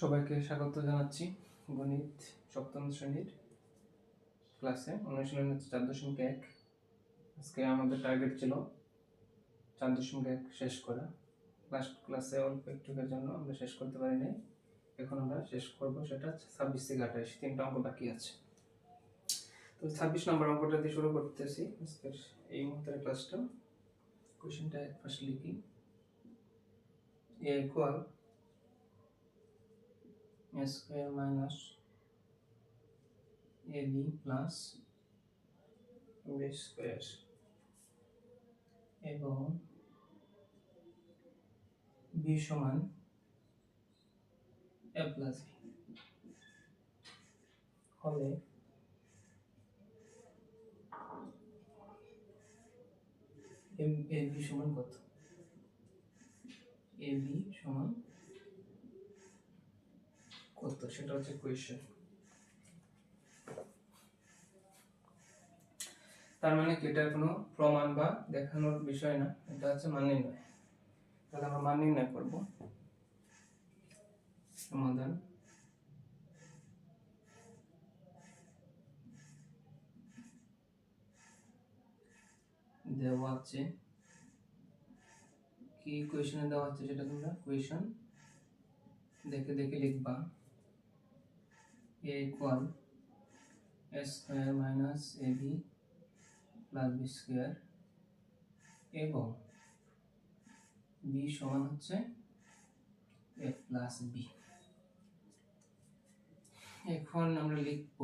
সবাইকে স্বাগত জানাচ্ছি গণিত সপ্তম শ্রেণির ক্লাসে। অনুশীলন চার দশমিক এক। আজকে আমাদের টার্গেট ছিল চার দশমিক এক শেষ করা। লাস্ট ক্লাসে অল্প একটুকের জন্য আমরা শেষ করতে পারিনি। এখন আমরা শেষ করব সেটা ছাব্বিশ থেকে আঠাশ। তিনটা অঙ্ক বাকি আছে। তো ছাব্বিশ নম্বর অঙ্কটা দিয়ে শুরু করতেছি। আজকের এই মুহূর্তের ক্লাসটা কোয়েশ্চেনটা ফার্স্ট লিখি। A equal a square minus ab plus b square এবং b সমান a plus b হলে a b সমান কত a b সমান কত? সেটা হচ্ছে কোয়েশ্চেন তার মানে কি এটা কোনো প্রমাণ বা দেখানোর বিষয় না? এটা হচ্ছে মান নির্ণয়। তাহলে আমরা মান নির্ণয় করব। সমাধান। দেওয়া আছে। কি কোয়েশনে দেওয়া আছে সেটা তোমরা কোয়েশন দেখে দেখে লিখবা। A equal a square minus ab plus b square এবং b সমান হচ্ছে a plus b এখন আমরা লিখব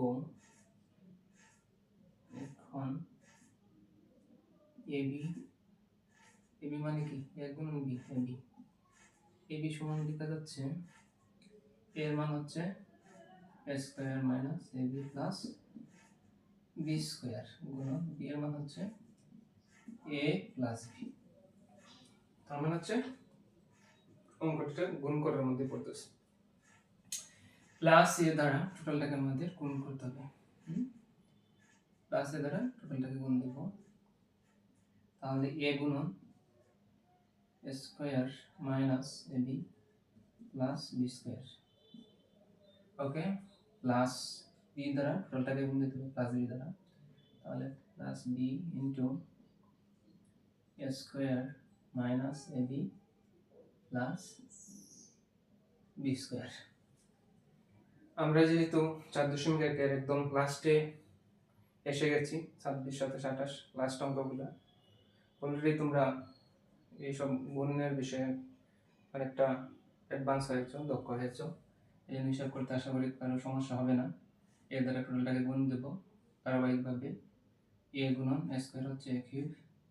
এখন ab ab মানে কি a গুণন b ab ab সমান লেখা যাচ্ছে এর মান হচ্ছে square minus A B plus B square গুণন বি এর মান হচ্ছে এ প্লাস বি তার মানে হচ্ছে অঙ্কটা গুণ করার মধ্যে পড়তেছে। প্লাস এ দ্বারা টোটালটাকে আমাদের গুণ করতে হবে। প্লাস এ দ্বারা টোটালটাকে গুণ দেব। তাহলে এ গুণন square minus A B plus B square. Okay? Plus B দ্বারা টোটালটাকে গুণ দিতে হবে প্লাস বি দ্বারা। তাহলে plus B into A square minus A B plus B square আমরা যেহেতু চার দশমিক একের একদম লাস্টে এসে গেছি, ছাব্বিশ, সাতাশ, আঠাশ লাস্ট অঙ্কগুলো। অলরেডি তোমরা এইসব গুণের বিষয়ে অনেকটা অ্যাডভান্স হয়েছ, দক্ষ হয়েছ। এই হিসাব করতে আশা করি কারও সমস্যা হবে না এ দ্বারা টোটালটাকে গুণ দেব ধারাবাহিকভাবে এ গুণন স্কোয়ার হচ্ছে এ কিউব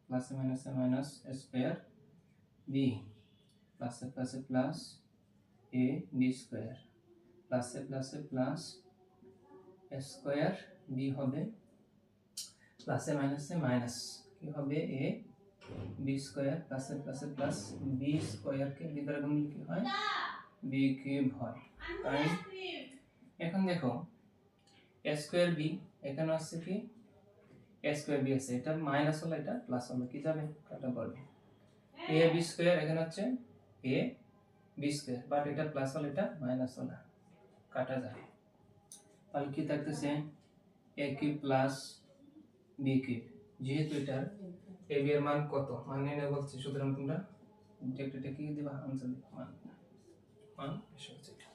প্লাসে মাইনাসে মাইনাস স্কোয়ার বি প্লাসে প্লাসে প্লাস এ বি স্কোয়ার প্লাসে প্লাসে প্লাস স্কোয়ার বি হবে প্লাসে মাইনাসে মাইনাস কি হবে এ বি স্কোয়ার প্লাসে প্লাসে প্লাস বি স্কোয়ারকে বি দ্বারা গুণ কি হয় বি কিউব হয় এখন দেখো এ স্কোয়ার বি এখানে আসছে কি? এ স্কোয়ার বি আছে এটা মাইনাস হলো এটা প্লাস হলো কি যাবে? কাটা পড়বে। এ বি স্কোয়ার এখানে হচ্ছে এ বি স্কোয়ার বাট এটা প্লাস হলো এটা মাইনাস হলো কাটা যাবে। তাহলে কি থাকতেছে? A cube plus B cube যেহেতু এটার এ বি এর মান কত? মান নির্ণয় বলছে সুতরাং তোমরা এটা কি দিবা? আনসার দিবা। মান মান এসে হচ্ছে এটা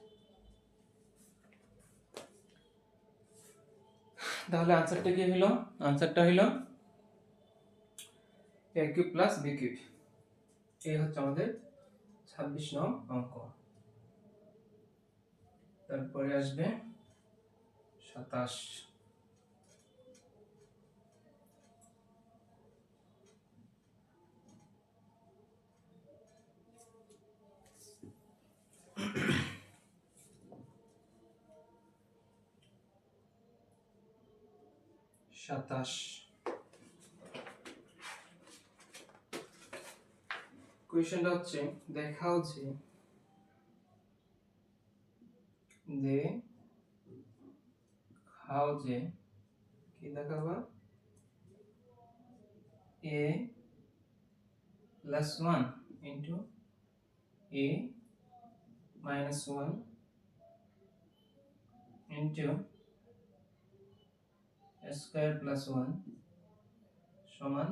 তাহলে আনসারটা কি হলো? আনসারটা হলো A cube plus B cube এই হচ্ছে আমাদের ছাব্বিশ নং অঙ্ক। তারপরে আসবে সাতাশ। সাতাশ। কোয়েশ্চেনটা হচ্ছে, দেখাও যে, দে, খাও যে, কি দেখাবা? A plus one into A minus one into square plus one সমান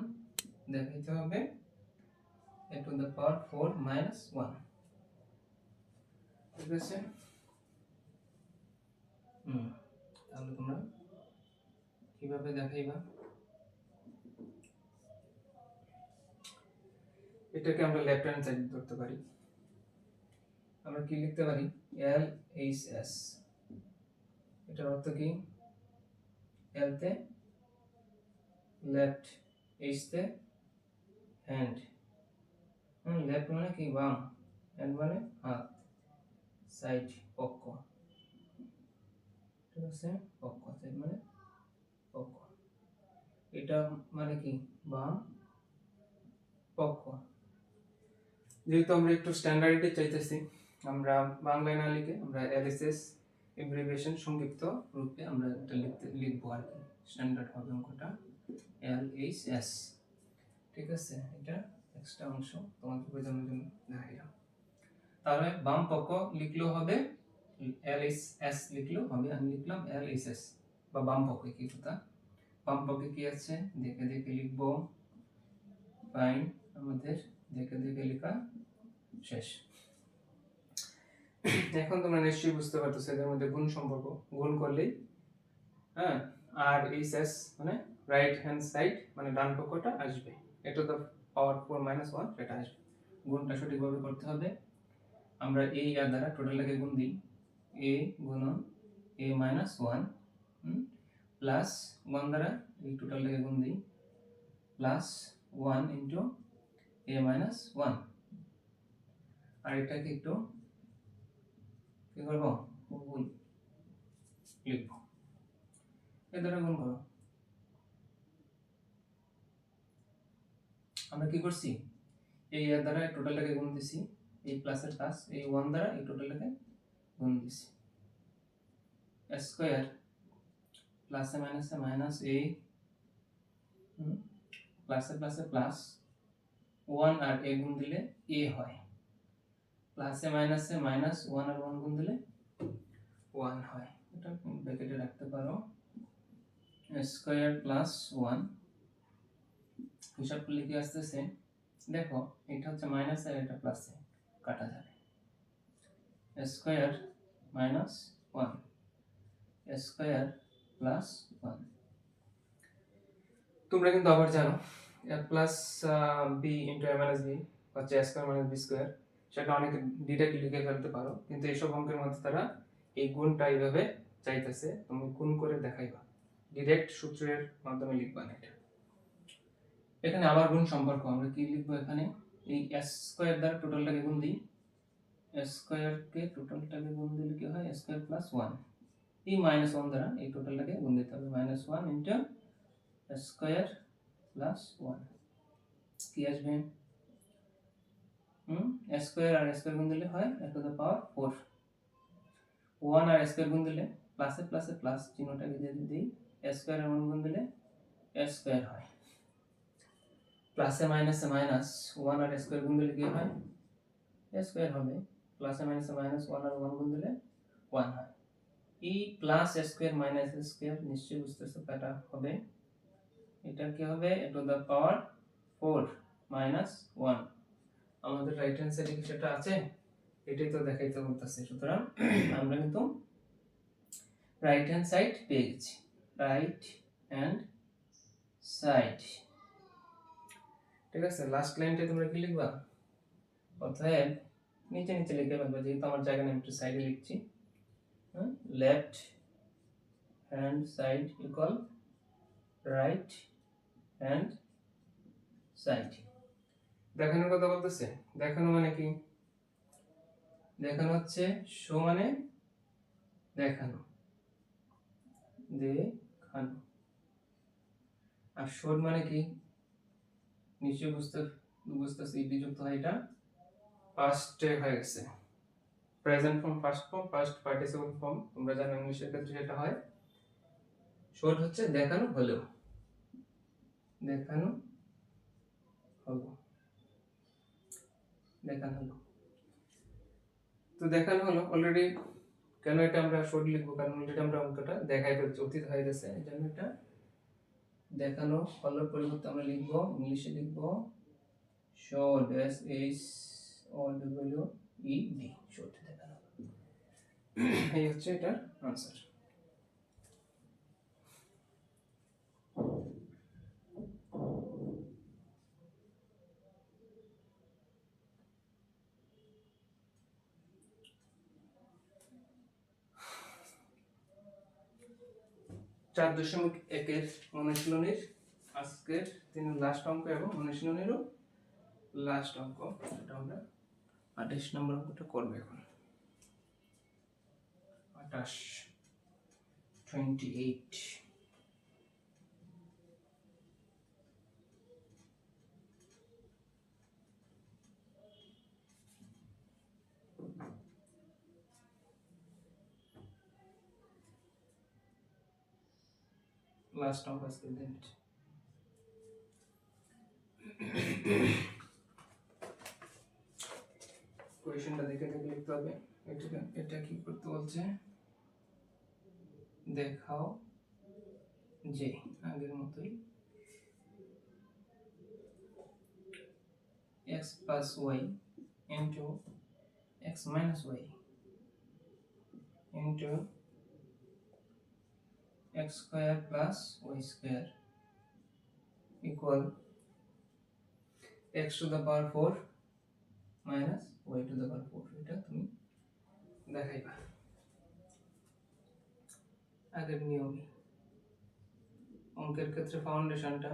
দেখাইতে হবে A to the power four minus one. ঠিক আছে হুম, তাহলে তোমরা কীভাবে দেখাইবা? এটাকে আমরা লেফট হ্যান্ড সাইড ধরতে পারি। আমরা কি লিখতে পারি? এল এইচ এস এটার অর্থ কি? এল তে লেফট এইচ তে হ্যান্ড হুম লেফট মানে কি? বাম। হ্যান্ড মানে হাত। সাইড পক্ষ ঠিক আছে? পক্ষ সাইড মানে পক্ষ এটা মানে কি? বাম। পক্ষ যেহেতু আমরা একটু স্ট্যান্ডার্ডে চাইতেছি, আমরা বাংলায় না লিখে আমরা এলএসএস এব্রিভিয়েশন সংক্ষিপ্ত রূপে আমরা এটা লিখতে, লিখব আর কি স্ট্যান্ডার্ড হবে অঙ্কটা এল এইচ এস ঠিক আছে? এটা এক্সট্রা অংশ তোমাদের বোঝানোর জন্য দেখাইলাম তাহলে বাম পক্ষ লিখলেও হবে এল এইচ এস লিখলেও হবে, আমি লিখলাম এল এইচ এস বা বাম পক্ষে কি কথা? বাম পক্ষে কি আছে? দেখে দেখে লিখব। ফাইন আমাদের দেখে দেখে লেখা শেষ। এখন তোমরা নিশ্চয়ই বুঝতে পারতেছো এদের মধ্যে গুণ সম্পর্ক। গুণ করলেই হ্যাঁ আর এইচ এস মানে রাইট হ্যান্ড সাইড মানে ডান পক্ষটা আসবে। এটা তো পাওয়ার ফোর মাইনাস ওয়ান সেটা আসবে। গুণটা সঠিকভাবে করতে হবে। আমরা এই আর দ্বারা টোটালটাকে গুণ দিই। এ গুণন A minus one plus one দ্বারা এই টোটালটাকে গুণ দিই। Plus one into A minus one আর এটাকে একটু কি করব? গুণ লিখব। এ দ্বারা গুণ করো। আমরা কি করছি? এই এর দ্বারা টোটালটাকে গুণ দিছি। এই প্লাসের প্লাস এই ওয়ান দ্বারা এই টোটালটাকে গুণ দিছি। স্কোয়ার প্লাসে মাইনাসে মাইনাস এ প্লাসে প্লাসে প্লাস ওয়ান আর এ গুণ দিলে এ হয়। প্লাসে মাইনাসে মাইনাস ওয়ান আর ওয়ান গুণ দিলে ওয়ান হয়। এটা ব্র্যাকেটে রাখতে পারো। স্কোয়ার প্লাস ওয়ান হিসাব করলে কি আসতেছে? দেখো, এটা হচ্ছে মাইনাস আর এটা প্লাসে কাটা যাবে। Square minus one square plus one তোমরা কিন্তু আবার জানো A plus B into A minus B হচ্ছে স্কোয়ার মাইনাস বি স্কোয়ার সেটা অনেকে ডিরেক্ট লিখে ফেলতে পারো। কিন্তু এইসব অঙ্কের মধ্যে তারা এই গুণটা এইভাবে চাইতেছে, তুমি গুণ করে দেখাইবা। ডিরেক্ট সূত্রের মাধ্যমে লিখবা না এটা। এখানে আবার গুণ সম্পর্ক, আমরা কি লিখব এখানে? এই এস স্কোয়ার দ্বারা টোটালটাকে গুণ দিই। এস স্কোয়ারকে টোটালটাকে গুণ দিলে কি হয়? স্কোয়ার প্লাস ওয়ান এই মাইনাস ওয়ান দ্বারা এই টোটালটাকে গুণ দিতে হবে। Minus one into square plus one কি আসবে? হুম? স্কোয়ার আর স্কোয়ার গুণ দিলে হয় A to power four one R square গুণ দিলে প্লাসে প্লাসে প্লাস চিহ্নটাকে দিয়ে দিই স্কোয়ার আর ওয়ান গুণ দিলে স্কোয়ার হয়। প্লাসে মাইনাসে মাইনাস ওয়ান আর স্কোয়ার গুণ দিলে কি হয়? স্কোয়ার হবে। প্লাসে মাইনাসে মাইনাস ওয়ান আর ওয়ান গুণ দিলে ওয়ান হয়। এই প্লাস স্কোয়ার মাইনাস স্কোয়ার নিশ্চয়ই বুঝতেছো কাটা হবে। এটা কি হবে? To the power four minus one আমাদের রাইট হ্যান্ড সাইডে কি সেটা আছে, এটাই তো দেখাইতে বলতেছে সুতরাং আমরা কিন্তু রাইট হ্যান্ড সাইড পেয়ে গেছি। রাইট হ্যান্ড সাইড ঠিক আছে লাস্ট লাইনটা তোমরা কি লিখবা? অতএব নিচে নিচে লিখে ফেলবা, যেহেতু আমার জায়গা নেই একটু সাইডে লিখছি। হ্যাঁ left hand side equal right hand side দেখানোর কথা বলতেছে? দেখানো মানে কি? দেখানো হচ্ছে শো মানে দেখানো। দেখানো। আর শোর মানে কি? নিশ্চয়ই বুঝতে, বুঝতেছি ইডি যুক্ত হয় এটা। পাস্টে হয়ে গেছে। Present form first form first participle form তোমরা জানো ইংলিশের ক্ষেত্রে সেটা হয়। শোর হচ্ছে দেখানো হলেও। দেখানো হলো। দেখানো। হলো তো দেখানো হলো। অলরেডি কেন এটা আমরা শর্ট লিখব? কারণ এটা আমরা অঙ্কটা দেখাই ফেলছি, অতীত হয়ে গেছে। এই জন্য এটা দেখানো ফলের পরিবর্তে আমরা লিখব, ইংলিশে লিখব short S H O W E D short দেখানো এই হচ্ছে এটার আনসার চার দশমিক একের অনুশীলনীর আজকের তিন লাস্ট অঙ্ক এবং অনুশীলনীরও লাস্ট অঙ্ক, সেটা আমরা আঠাশ নম্বর অঙ্কটা করব এখন। আঠাশ টোয়েন্টি এইট লাস্ট অঙ্ক আজকের দিন কোয়েশনটা দেখে দেখে লিখতে হবে। এটা এটা কি করতে বলছে? দেখাও। যে, আগের মতোই। x plus y into x minus y into x square plus y square equal x to the power 4 minus y to the power 4 এটা তুমি দেখাইবা। আগের নিয়মে অঙ্কের ক্ষেত্রে ফাউন্ডেশনটা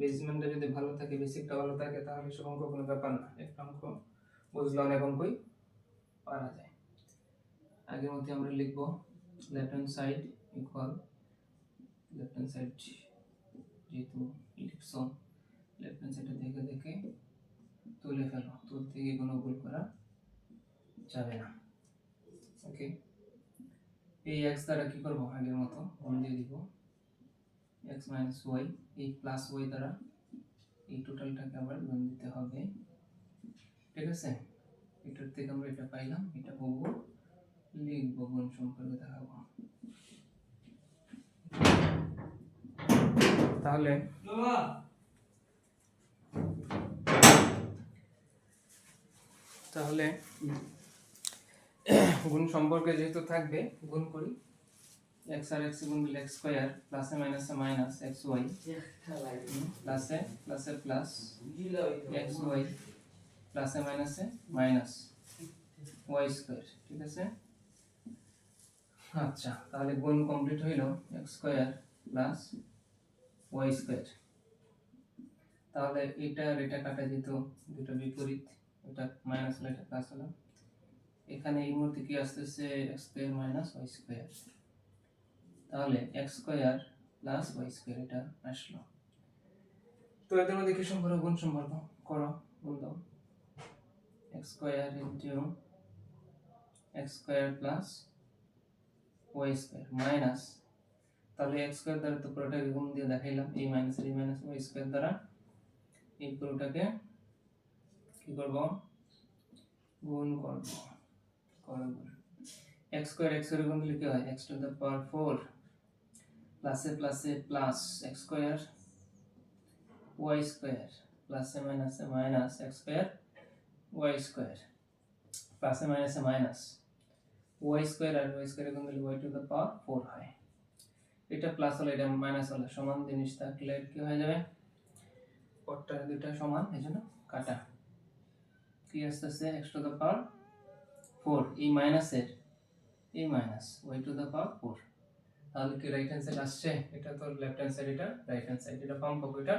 বেসমেন্টটা যদি ভালো থাকে বেসিকটা ভালো থাকে, তাহলে সব অঙ্ক কোনো ব্যাপার না। একটা অঙ্ক বুঝলে অনেক অঙ্কই পারা যায়। আগের মধ্যে আমরা লিখব left hand side equal left hand side যেহেতু লিখছ লেফট হ্যান্ড সাইডে দেখে দেখে তুলে ফেলো। তুলতে গিয়ে কোনো ভুল করা যাবে না। ওকে এই এক্স দ্বারা কি করব? আগের মতো গুণ দিয়ে দিব। এক্স মাইনাস ওয়াই এই প্লাস ওয়াই দ্বারা এই টোটালটাকে আবার গুণ দিতে হবে। ঠিক আছে? এটার থেকে আমরা এটা পাইলাম। এটা পাবো লিখব, গুণ সম্পর্কে দেখাবো। তাহলে তাহলে গুণ সম্পর্কে যেহেতু থাকবে গুণ করি। এক্স আর এক্স গুণ দিলে এক্স স্কোয়ার প্লাসে মাইনাসে মাইনাস এক্স ওয়াই প্লাসে প্লাসে প্লাস এক্স ওয়াই প্লাসে মাইনাসে মাইনাস ওয়াই স্কোয়ার ঠিক আছে? আচ্ছা তাহলে গুণ কমপ্লিট হইল X square plus Y square তাহলে এটা আর এটা কাটা যেত, দুটো বিপরীত এটা মাইনাস হলো এটা প্লাস হলো এখানে এই মুহূর্তে কি আসতেছে X square minus Y square তাহলে X square plus Y square এটা আসলো। তো এদের মধ্যে কি সম্পর্ক, গুণ সম্পর্ক? করো, গুণ দাও। X square into X square plus Y square minus তাহলে এক্স স্কোয়ার দ্বারা তো পুরোটাকে গুণ দিয়ে দেখাইলাম, এই মাইনাস এই মাইনাস ওয়াই স্কোয়ার দ্বারা এই পুরোটাকে কি করব? গুণ করব করো গুণ এক্স স্কোয়ার এক্স স্কোয়ার গুণ দিলে কি হয়? X to the power four প্লাসে প্লাসে plus X square Y square প্লাসে মাইনাসে minus X square Y square প্লাসে মাইনাসে মাইনাস ওয়াই স্কোয়ার আর ওয়াই স্কোয়ার গুণ দিলে Y to the power four হয়। এটা প্লাস হলে এটা মাইনাস হলে সমান জিনিস থাকলে কি হয়ে যাবে? পরটা দুটা সমান, এই জন্য কাটা। কি আসতেছে? X to the power four এই মাইনাসের এই minus Y to the power four তাহলে কি রাইট হ্যান্ড সাইড আসছে? এটা তো লেফট হ্যান্ড সাইড এটা রাইট হ্যান্ড সাইড এটা বাম পক্ষ, এটা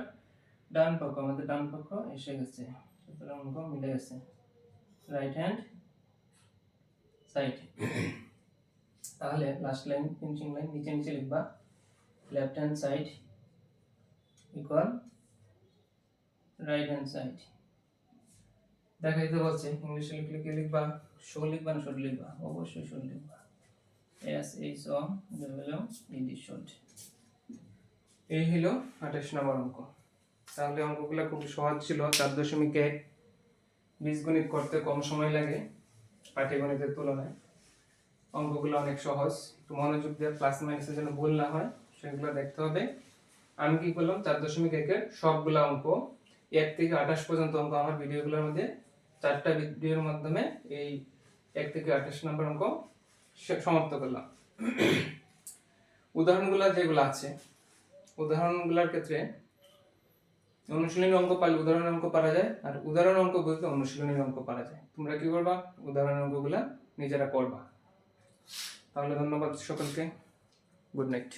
ডান পক্ষ, আমাদের ডান পক্ষ এসে গেছে। সুতরাং অঙ্ক মিলে গেছে। রাইট হ্যান্ড সাইড তাহলে লাস্ট লাইন ফিনিশিং লাইন নিচে নিচে লিখবা। Left hand side equal right hand side দেখাইতে বলছে ইংলিশে লিখলে কি লিখবা? শো লিখবা না শর্ট লিখবা? অবশ্যই শর্ট লিখবা। S H O W E D এই হলো আঠাশ নম্বর অঙ্ক। তাহলে অঙ্কগুলো খুব সহজ ছিল। চার দশমিক এক বীজগণিত করতে কম সময় লাগে পাটিগণিতের তুলনায়। অঙ্কগুলো অনেক সহজ। একটু মনোযোগ দিয়ে প্লাস মাইনাসের জন্য ভুল না হয়। সেগুলো দেখতে হবে। আমি কি করলাম? চার দশমিক একের সবগুলো অঙ্ক, এক থেকে আঠাশ পর্যন্ত অঙ্ক আমার ভিডিওগুলোর মধ্যে, চারটা ভিডিওর মাধ্যমে এই এক থেকে আঠাশ নম্বর অঙ্ক সমাপ্ত করলাম। উদাহরণগুলো যেগুলো আছে, উদাহরণগুলোর ক্ষেত্রে অনুশীলনী অঙ্ক পারলে উদাহরণ অঙ্ক পারা যায়, আর উদাহরণ অঙ্ক বলতে অনুশীলনী অঙ্ক পারা যায়। তোমরা কি করবা? উদাহরণ অঙ্কগুলা নিজেরা করবা। তাহলে ধন্যবাদ সকলকে। Good night.